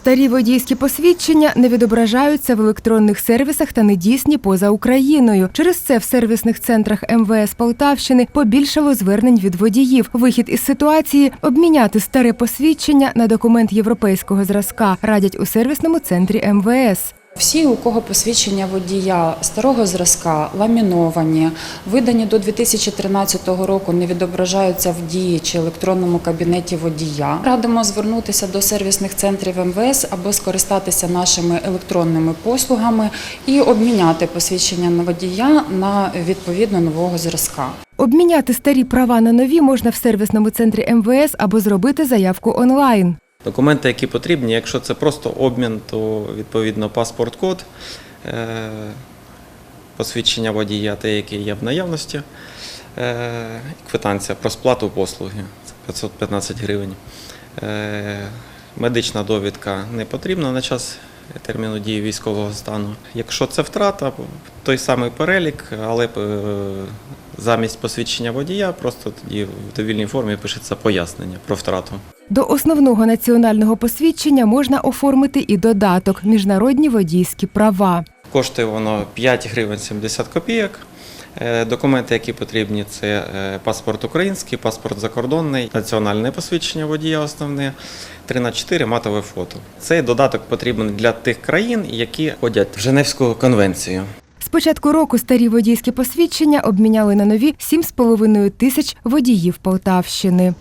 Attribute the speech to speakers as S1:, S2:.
S1: Старі водійські посвідчення не відображаються в електронних сервісах та недійсні поза Україною. Через це в сервісних центрах МВС Полтавщини побільшало звернень від водіїв. Вихід із ситуації обміняти старе посвідчення на документ європейського зразка радять у сервісному центрі МВС.
S2: Всі, у кого посвідчення водія старого зразка, ламіновані, видані до 2013 року, не відображаються в дії чи електронному кабінеті водія. Радимо звернутися до сервісних центрів МВС або скористатися нашими електронними послугами і обміняти посвідчення на водія на відповідно нового зразка.
S1: Обміняти старі права на нові можна в сервісному центрі МВС або зробити заявку онлайн.
S3: Документи, які потрібні, якщо це просто обмін, то відповідно паспорт-код, е, посвідчення водія, те, яке є в наявності, е, квитанція про сплату послуги це 515 гривень. Е, Медична довідка не потрібна на час терміну дії військового стану. Якщо це втрата, той самий перелік, але е, замість посвідчення водія просто тоді в довільній формі пишеться пояснення про втрату.
S1: До основного національного посвідчення можна оформити і додаток міжнародні водійські права.
S3: Коштує воно 5 гривень 70 копійок. Е, Документи, які потрібні, це е, паспорт український, паспорт закордонний, національне посвідчення водія основне, 3 на 4 матове фото. Цей додаток потрібен для тих країн, які входять в Женевську конвенцію.
S1: З початку року старі водійські посвідчення обміняли на нові 7,5 тисяч водіїв Полтавщини.